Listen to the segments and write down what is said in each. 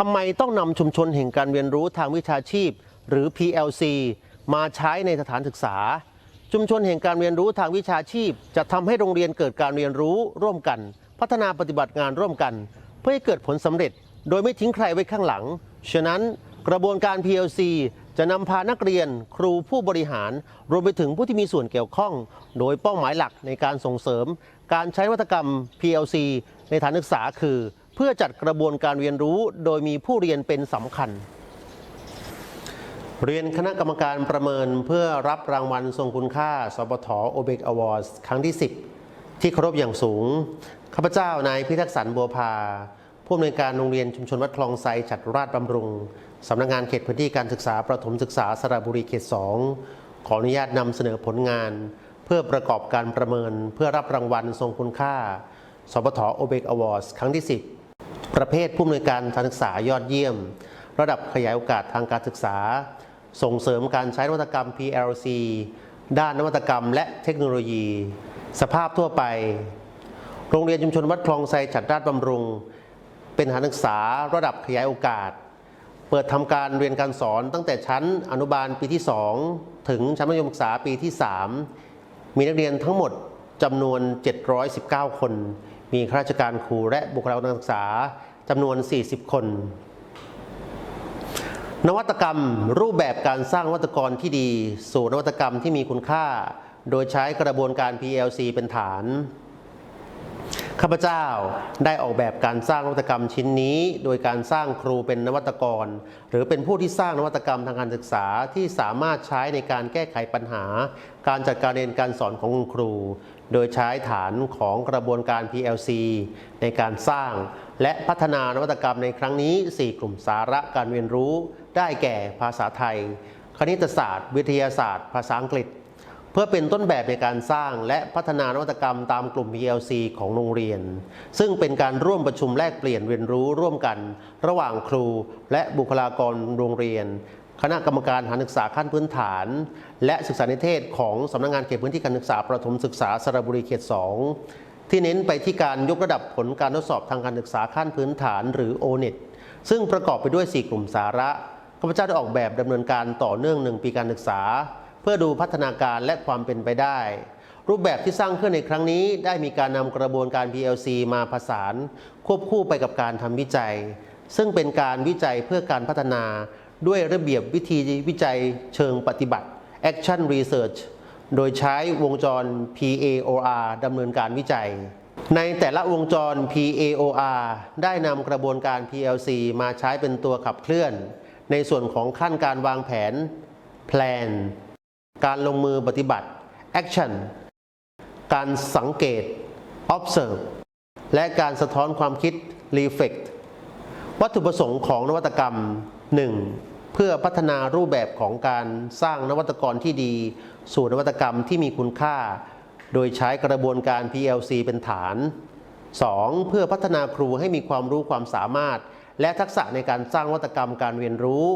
ทำไมต้องนำชุมชนแห่งการเรียนรู้ทางวิชาชีพ หรือ PLC มาใช้ในสถานศึกษา ชุมชนแห่งการเรียนรู้ทางวิชาชีพ จะทำให้โรงเรียนเกิดการเรียนรู้ร่วมกัน พัฒนาปฏิบัติงานร่วมกัน เพื่อให้เกิดผลสำเร็จ โดยไม่ทิ้งใครไว้ข้างหลัง ฉะนั้นกระบวนการ PLC จะนำพานักเรียน ครูผู้บริหาร รวมไปถึงผู้ที่มีส่วนเกี่ยวข้อง โดยเป้าหมายหลักในการส่งเสริม การใช้วัตกรรม PLC ในฐานศึกษาคือ เพื่อจัดกระบวนการเรียนรู้โดยมีผู้เรียนเป็นสำคัญ เรียนคณะกรรมการประเมินเพื่อรับรางวัลทรงคุณค่าสปทโอเบกอวอร์ดครั้งที่ 10 ที่เคารพอย่างสูง ข้าพเจ้านายพิทักษ์สันบัวพาผู้อำนวยการโรงเรียนชุมชนวัดคลองไซจัดราชบำรุง สำนักงานเขตพื้นที่การศึกษาประถมศึกษาสระบุรีเขต 2 ขออนุญาตนำเสนอผลงาน เพื่อประกอบการประเมินเพื่อรับรางวัลทรงคุณค่าสปทโอเบกอวอร์ดครั้งที่ 10 ประเภทผู้อำนวยการการศึกษายอดเยี่ยม ระดับขยายโอกาสทางการศึกษา ส่งเสริมการใช้นวัตกรรม PLC ด้านนวัตกรรมและเทคโนโลยี สภาพทั่วไป โรงเรียนชุมชนวัดคลองไซฉัดราชบำรุง เป็นสถานศึกษาระดับขยายโอกาส เปิดทำการเรียนการสอนตั้งแต่ชั้นอนุบาลปีที่ 2 ถึงชั้นมัธยมศึกษาปีที่ 3 มีนักเรียนทั้งหมดจำนวน 719 คน มีข้าราชการครูและบุคลากรทางการศึกษาจำนวน 40 คน นวัตกรรมรูปแบบการสร้างนวัตกรที่ดี สู่นวัตกรรมที่มีคุณค่า โดยใช้กระบวนการ PLC เป็นฐาน ข้าพเจ้าได้ออกแบบการสร้างนวัตกรรมชิ้นนี้ โดยการสร้างครูเป็นนวัตกร หรือเป็นผู้ที่สร้างนวัตกรรมทางการศึกษาที่สามารถใช้ในการแก้ไขปัญหา การจัดการเรียนการสอนของคุณครู โดยใช้ฐานของกระบวนการ PLC ในการสร้าง และพัฒนานวัตกรรมในครั้งนี้ 4 กลุ่มสาระการเรียนรู้ ได้แก่ภาษาไทย คณิตศาสตร์ วิทยาศาสตร์ ภาษาอังกฤษ เพื่อเป็นต้นแบบในการสร้างและพัฒนานวัตกรรมตามกลุ่ม PLC ของโรงเรียน ซึ่งเป็นการร่วมประชุมแลกเปลี่ยนเรียนรู้ร่วมกัน ระหว่างครู และบุคลากรโรงเรียน คณะกรรมการฐานศึกษาขั้นพื้นฐาน และศึกษานิเทศของสำนักงานเขตพื้นที่การศึกษาประถมศึกษาสระบุรีเขต 2 ที่เน้นไปที่การยกระดับผลการทดสอบทางการศึกษาขั้นพื้นฐานหรือ O-NET ซึ่งประกอบไปด้วย 4 กลุ่มสาระข้าพเจ้าได้ออกแบบดำเนินการต่อเนื่องหนึ่งปีการศึกษา เพื่อดูพัฒนาการและความเป็นไปได้ รูปแบบที่สร้างขึ้นในครั้งนี้ ได้มีการนำกระบวนการ PLC มาผสาน ควบคู่ไปกับการทำวิจัย ซึ่งเป็นการวิจัยเพื่อการพัฒนา ด้วยระเบียบวิธีวิจัยเชิงปฏิบัติ Action Research โดยใช้วงจร PAOR ดำเนินการวิจัย ในแต่ละวงจร PAOR ได้นำกระบวนการ PLC มาใช้เป็นตัวขับเคลื่อน ในส่วนของขั้นการวางแผน Plan การลงมือปฏิบัติ Action การสังเกต Observe และการสะท้อนความคิด Reflect วัตถุประสงค์ของนวัตกรรม 1. เพื่อพัฒนารูปแบบของการสร้างนวัตกรที่ดี สู่นวัตกรรมที่มีคุณค่า โดยใช้กระบวนการ PLC เป็นฐาน 2. เพื่อพัฒนาครูให้มีความรู้ความสามารถ และทักษะในการสร้างนวัตกรรมการเรียนรู้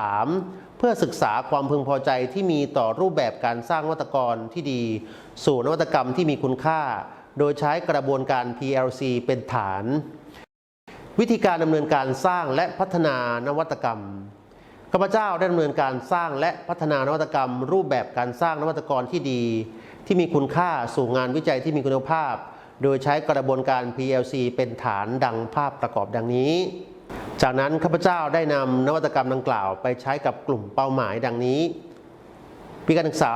3. เพื่อศึกษาความพึงพอใจที่มีต่อรูปแบบการสร้างนวัตกรที่ดี สู่นวัตกรรมที่มีคุณค่า โดยใช้กระบวนการ PLC เป็นฐาน วิธีการดำเนินการสร้างและพัฒนานวัตกรรมข้าพเจ้าได้ดำเนินการสร้างและพัฒนานวัตกรรม รูปแบบการสร้างนวัตกรที่ดี ที่มีคุณค่าสู่งานวิจัยที่มีคุณภาพ โดยใช้กระบวนการ PLC เป็นฐานดังภาพประกอบดังนี้ จากนั้นข้าพเจ้าได้นำนวัตกรรมดังกล่าว ไปใช้กับกลุ่มเป้าหมายดังนี้ ปีการศึกษา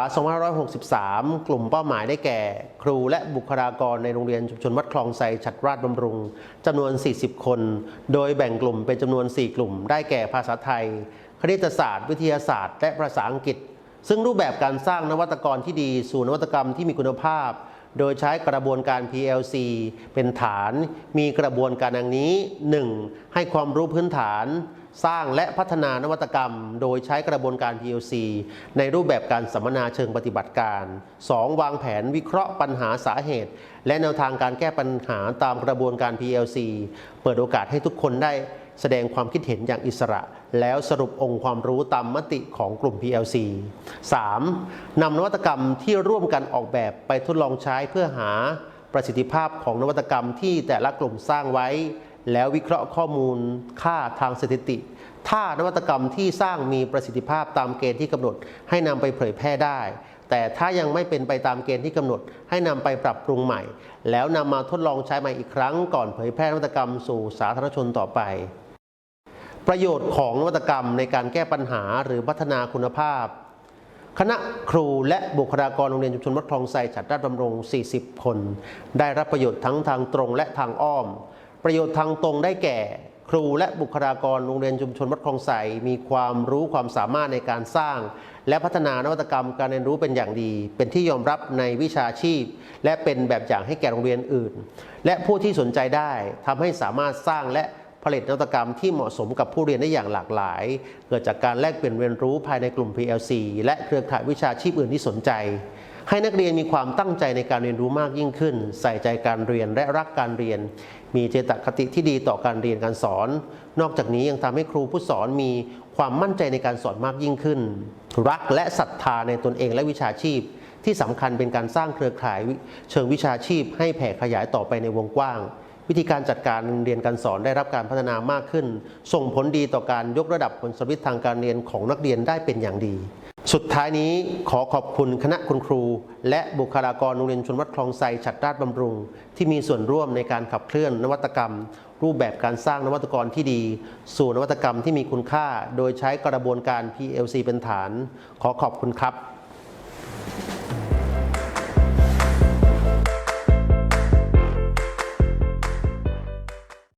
2563 กลุ่มเป้าหมายได้แก่ ครูและบุคลากรในโรงเรียนชุมชนวัดคลองไซฉัดราชบำรุงจำนวน 40 คน โดยแบ่งกลุ่มเป็นจำนวน 4 กลุ่ม ได้แก่ภาษาไทย คณิตศาสตร์ วิทยาศาสตร์ และภาษาอังกฤษ ซึ่งรูปแบบการสร้างนวัตกรที่ดี สู่นวัตกรรมที่มีคุณภาพ โดยใช้กระบวนการ PLC เป็นฐาน มีกระบวนการดังนี้ 1. ให้ความรู้พื้นฐาน สร้างและพัฒนานวัตกรรม โดยใช้กระบวนการ PLC ในรูปแบบการสัมมนาเชิงปฏิบัติการ 2. วางแผนวิเคราะห์ปัญหาสาเหตุ และแนวทางการแก้ปัญหาตามกระบวนการ PLC เปิดโอกาสให้ทุกคนได้แสดงความคิดเห็นอย่างอิสระ แล้วสรุปองค์ความรู้ตามมติของกลุ่ม PLC 3. นำนวัตกรรมที่ร่วมกันออกแบบไปทดลองใช้เพื่อหาประสิทธิภาพของนวัตกรรมที่แต่ละกลุ่มสร้างไว้ แล้ววิเคราะห์ข้อมูลค่าทางสถิติ ถ้านวัตกรรมที่สร้างมีประสิทธิภาพตามเกณฑ์ที่กำหนด ให้นำไปเผยแพร่ได้ แต่ถ้ายังไม่เป็นไปตามเกณฑ์ที่กำหนด ให้นำไปปรับปรุงใหม่ แล้วนำมาทดลองใช้ใหม่อีกครั้ง ก่อนเผยแพร่นวัตกรรมสู่สาธารณชนต่อไปประโยชน์ของนวัตกรรมในการแก้ปัญหาหรือพัฒนาคุณภาพ คณะครูและบุคลากรโรงเรียนชุมชนวัดคลองไทรจัดราชบำรง 40 คน ได้รับประโยชน์ทั้งทางตรงและทางอ้อม ประโยชน์ทางตรงได้แก่ ครูและบุคลากรโรงเรียนชุมชนวัดคลองไทรมีความรู้ความสามารถในการสร้าง และพัฒนานวัตกรรมการเรียนรู้เป็นอย่างดี เป็นที่ยอมรับในวิชาชีพ และเป็นแบบอย่างให้แก่โรงเรียนอื่น และผู้ที่สนใจได้ทำให้สามารถสร้างและผลิตนวัตกรรมที่เหมาะสมกับผู้เรียนได้อย่างหลากหลาย เกิดจากการแลกเปลี่ยนเรียนรู้ภายในกลุ่ม PLC และเครือข่ายวิชาชีพอื่นที่สนใจ ให้นักเรียนมีความตั้งใจในการเรียนรู้มากยิ่งขึ้น ใส่ใจการเรียนและรักการเรียน มีเจตคติที่ดีต่อการเรียนการสอน นอกจากนี้ยังทำให้ครูผู้สอนมีความมั่นใจในการสอนมากยิ่งขึ้น รักและศรัทธาในตนเองและวิชาชีพ ที่สำคัญเป็นการสร้างเครือข่ายเชิงวิชาชีพ ให้แผ่ขยายต่อไปในวงกว้าง วิธีการจัดการเรียนการสอนได้รับการพัฒนามากขึ้น ส่งผลดีต่อการยกระดับผลสำเร็จทางการเรียนของนักเรียนได้เป็นอย่างดี สุดท้ายนี้ขอขอบคุณคณะคุณครู และบุคลากรโรงเรียนชนวัดคลองไซฉัดราชบำรุง ที่มีส่วนร่วมในการขับเคลื่อนนวัตกรรม รูปแบบการสร้างนวัตกรที่ดี สู่นวัตกรรมที่มีคุณค่า โดยใช้กระบวนการ PLC เป็นฐาน ขอขอบคุณครับ